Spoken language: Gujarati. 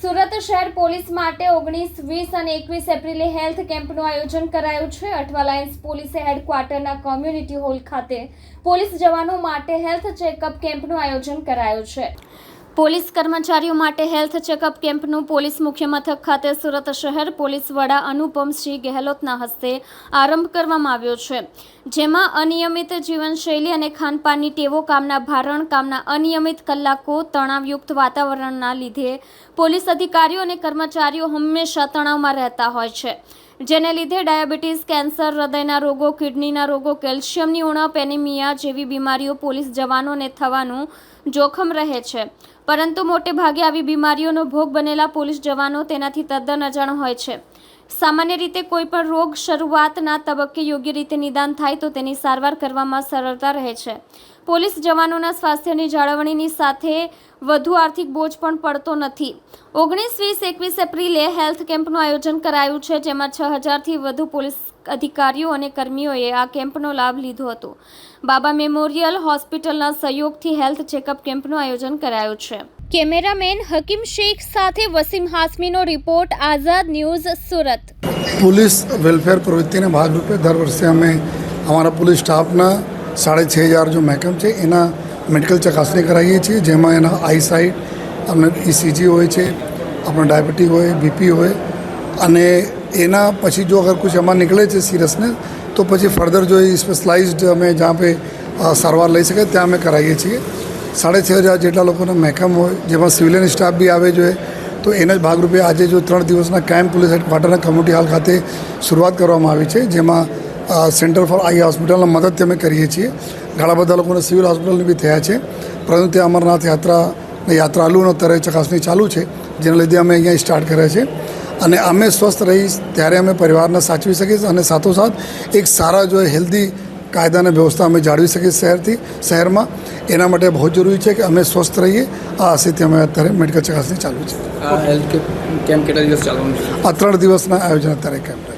સુરત શહેર પોલીસ માટે ઓગણીસ, વીસ અને એકવીસ એપ્રિલે હેલ્થ કેમ્પનું આયોજન કરાયું છે. અઠવા લાયન્સ પોલીસે હેડક્વાર્ટરના કોમ્યુનિટી હોલ ખાતે પોલીસ જવાનો માટે હેલ્થ ચેકઅપ કેમ્પનું આયોજન કરાયું છે. પોલીસ કર્મચારીઓ માટે હેલ્થ ચેકઅપ કેમ્પનું પોલીસ મુખ્ય મથક ખાતે સુરત શહેર પોલીસ વડા અનુપમસિંહ ગેહલોતના હસ્તે આરંભ કરવામાં આવ્યો છે. જેમાં અનિયમિત જીવનશૈલી અને ખાનપાનની ટેવો કામના ભારણ, કામના અનિયમિત કલાકો, તણાવયુક્ત વાતાવરણના લીધે પોલીસ અધિકારીઓ અને કર્મચારીઓ હંમેશા તણાવમાં રહેતા હોય છે. જેને લીધે ડાયાબિટીસ, કેન્સર, હૃદયના રોગો, કિડનીના રોગો, કેલ્શિયમની ઉણપ, એનિમિયા જેવી બીમારીઓ પોલીસ જવાનોને થવાનું જોખમ રહે છે. પરંતુ મોટે ભાગે આવી બીમારીઓનો ભોગ બનેલા પોલીસ જવાનો તેનાથી તદ્દન અજાણ હોય છે. સામાન્ય રીતે કોઈ પણ રોગ શરૂઆતના તબક્કે યોગ્ય રીતે નિદાન થાય તો તેની સારવાર કરવામાં સરળતા રહે છે. પોલીસ જવાનોના સ્વાસ્થ્યની જાળવણીની સાથે વધુ આર્થિક બોજ પણ પડતો નથી. ઓગણીસ વીસ એકવીસ એપ્રિલે હેલ્થ કેમ્પનું આયોજન કરાયું છે, જેમાં છ હજારથી વધુ પોલીસ અધિકારીઓ અને કર્મીઓએ આ કેમ્પનો લાભ લીધો હતો. બાબા મેમોરિયલ હોસ્પિટલના સહયોગથી હેલ્થ ચેકઅપ કેમ્પનું આયોજન કરાયું છે. કેમેરામેન હકીમ શેખ સાથે Wasim હાસમીનો report, Azad news, Surat. Police welfare પ્રવૃત્તિના ભાગરૂપે દર વર્ષે અમે અમારા પોલીસ સ્ટાફના સાડે છ હજાર જો મહેકમ છે, એના મેડિકલ ચકાસણી કરાવીએ છીએ, જેમાં એના આઈસાઇટ આપણે ઇસીજી હોય છે, આપણે ડાયાબિટીસ હોય, બીપી હોય, અને એના પછી જો અગર કુછ એમાં નીકળે છે સિરિયસનેસ તો પછી ફર્ધર જો એ સ્પેશલાઇઝડ અમે જ્યાં પે સારવાર લઈ શકે ત્યાં અમે કરાવીએ છીએ. સાડે છ હજાર જેટલા લોકોના મહેકમ હોય, જેમાં સિવિલિયન સ્ટાફ બી આવે જોઈએ, તો એના જ ભાગરૂપે આજે જો ત્રણ દિવસના કેમ્પ પોલીસ હેડક્વાર્ટરના કમ્યુનિટી હોલ ખાતે શરૂઆત કરવામાં આવી છે, જેમાં સેન્ટર ફોર આઈ હોસ્પિટલના મદદથી અમે કરીએ છીએ. ઘણા બધા લોકોને સિવિલ હોસ્પિટલની બી થયા છે, પરંતુ ત્યાં અમરનાથ યાત્રા યાત્રાળુઓનો અત્યારે ચકાસણી ચાલુ છે, જેના લીધે અમે અહીંયા સ્ટાર્ટ કર્યા છે. અને અમે સ્વસ્થ રહી, ત્યારે અમે પરિવારને સાચવી શકીએ અને સાથોસાથ એક સારા, જો હેલ્ધી કાયદા અને વ્યવસ્થા અમે જાળવી શકીએ શહેરથી શહેરમાં. એના માટે બહુ જરૂરી છે કે અમે સ્વસ્થ રહીએ. આ આશયથી અમે અત્યારે મેડિકલ ચકાસણી ચાલુ છે. આ છે? ત્રણ દિવસના આયોજન અત્યારે કેમ્પ